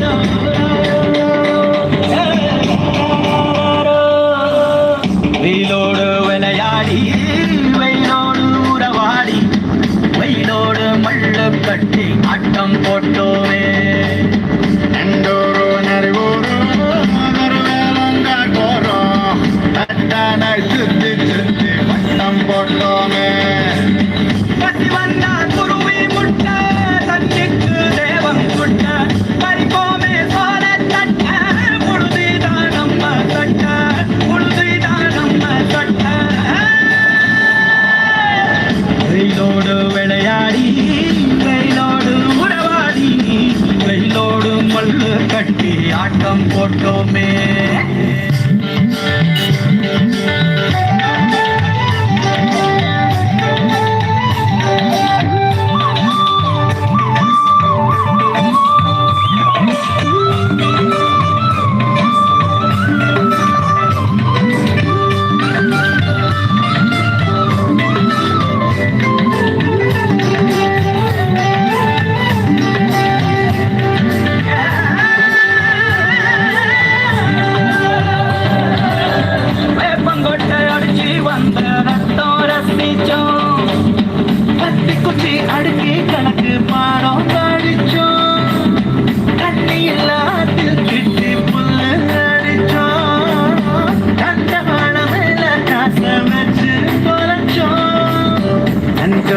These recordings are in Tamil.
Lord,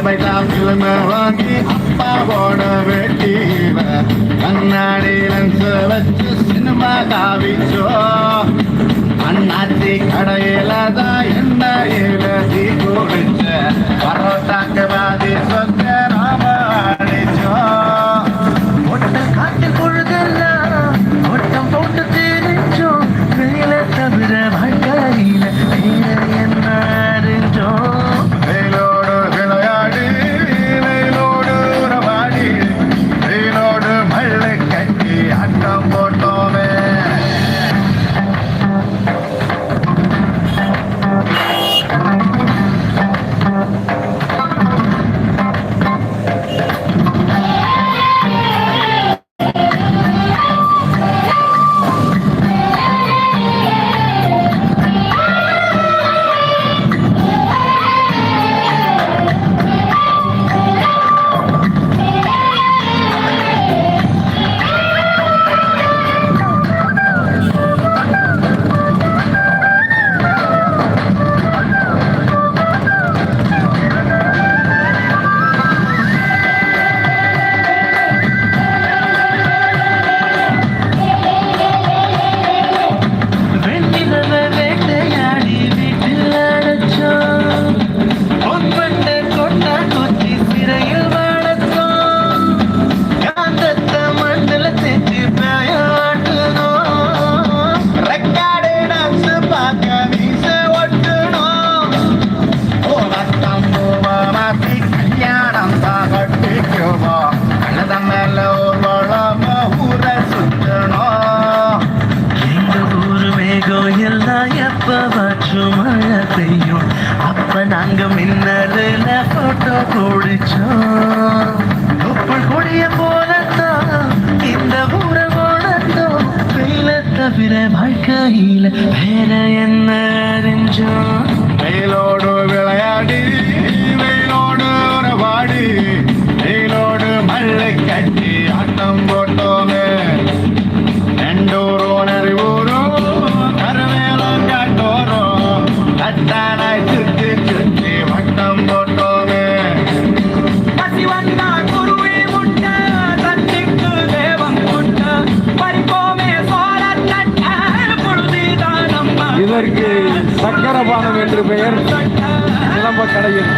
பைசால் கிளம்ப வாங்கி அப்பாவோட வெட்டிவ கண்ணாடி லென்ஸ் வச்சு சினிமா காவிச்சோ அண்ணாச்சி கடையில தான் எண்ணெயில தீ குடிச்ச பரோட்டாக்கு பாதி சொக்க நாம പൊടിച്ചോ കൊടിയ പോലത്തോ இந்த ஊர ஓடத்தோ வெயில தவிர வாழ்க்கையில வேற பெயர் நிலம்ப கடையில்.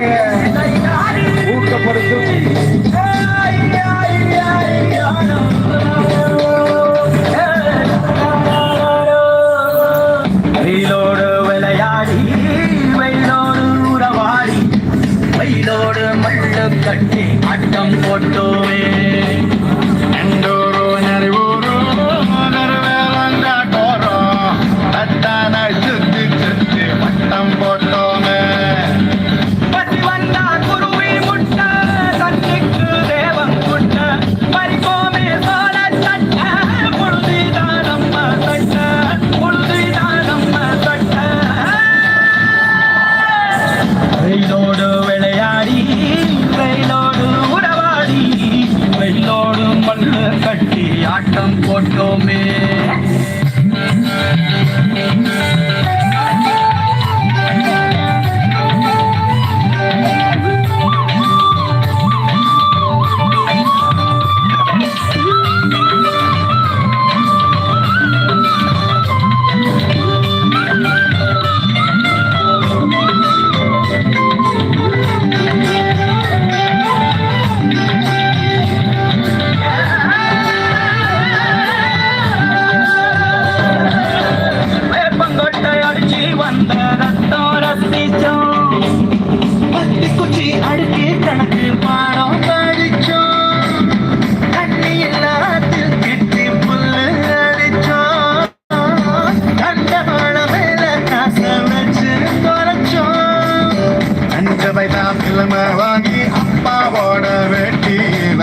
Yeah. உரிமை வாங்கி அப்பாவோட வெட்டியில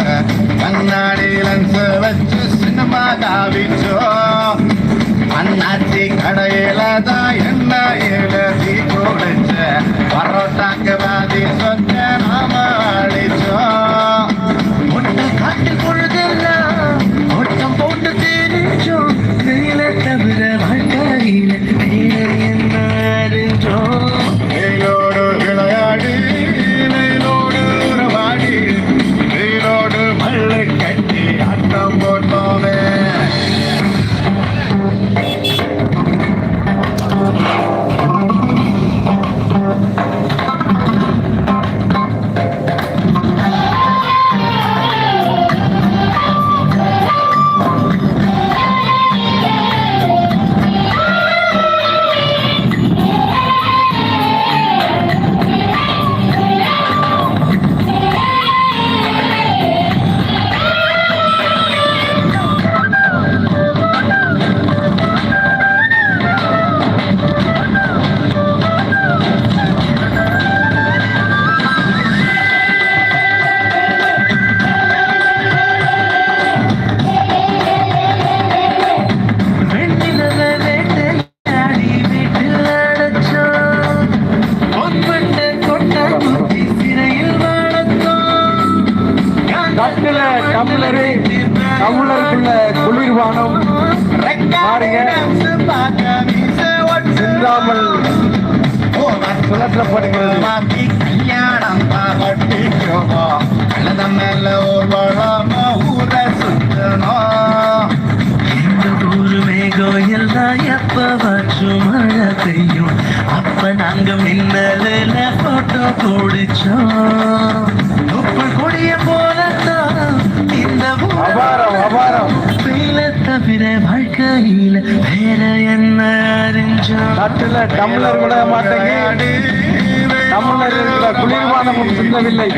கண்ணாடி லென்ஸ் வச்சு சினிமா காவிச்சோம் அண்ணாச்சி கடையில தான் என்ன எழுதி கொடுத்த பரோட்டாக்கு வாதி சொன்ன நாம நல்ல கம்லரு கம்லருக்குள்ள குளிர்பானம். பாருங்க. சிந்தாமல். சுழற்றப்படுகிறது மேல ஒரு வளமா ஊர சுத்தணும் கோயில்தான் எப்ப வற்றும் மழை பெய்யும் அப்ப நாங்க மின்னல போட்டோ பிடிச்சோம் அபாரம் அபாரம். தவிர வாழ்க்கையில் வேற என்ன நாட்டில் டம்ளர் விட மாட்டேங்குது டம்ளர் குளிர்பானமும் சிந்தவில்லை.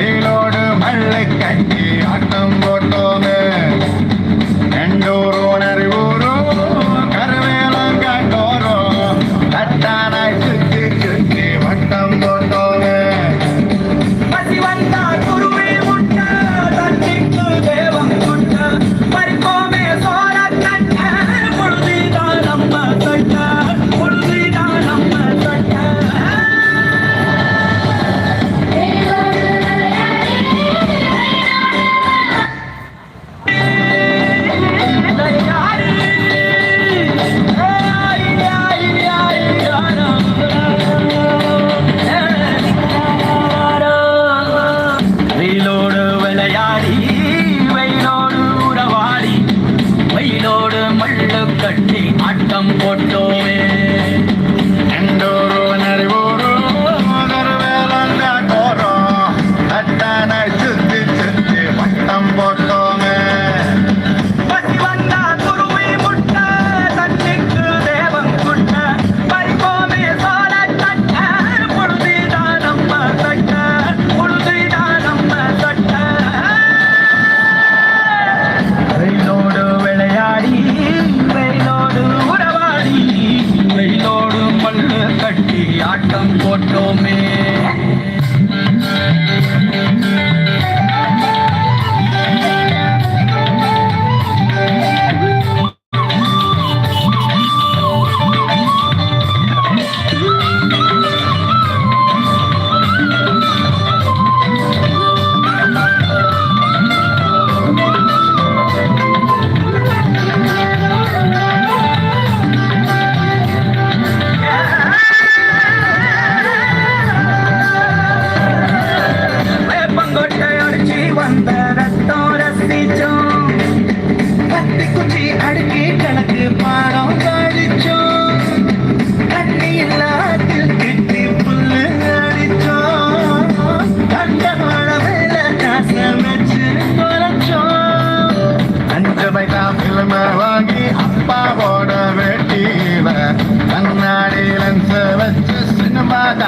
ரெண்டோடு மல்லு கட்டி ஆட்டம் போட்டோமே. ரெண்டோடு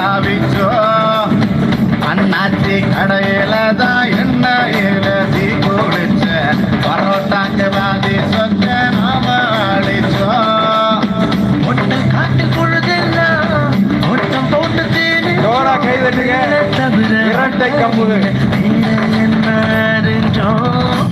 சாவிச்சோ அண்ணாச்சி கடையில தான் என்ன எழுதி கொடுச்ச? பரோட்டாக்கு வாதி சொச்ச நாம அழிச்சோ? ஒட்டு காட்டு பொழுதில்ல ஒட்டம் போட்டு தேடி தோரா கை தட்டுங்க இரட்டை கம்பு. என்ன அறிஞ்சோம்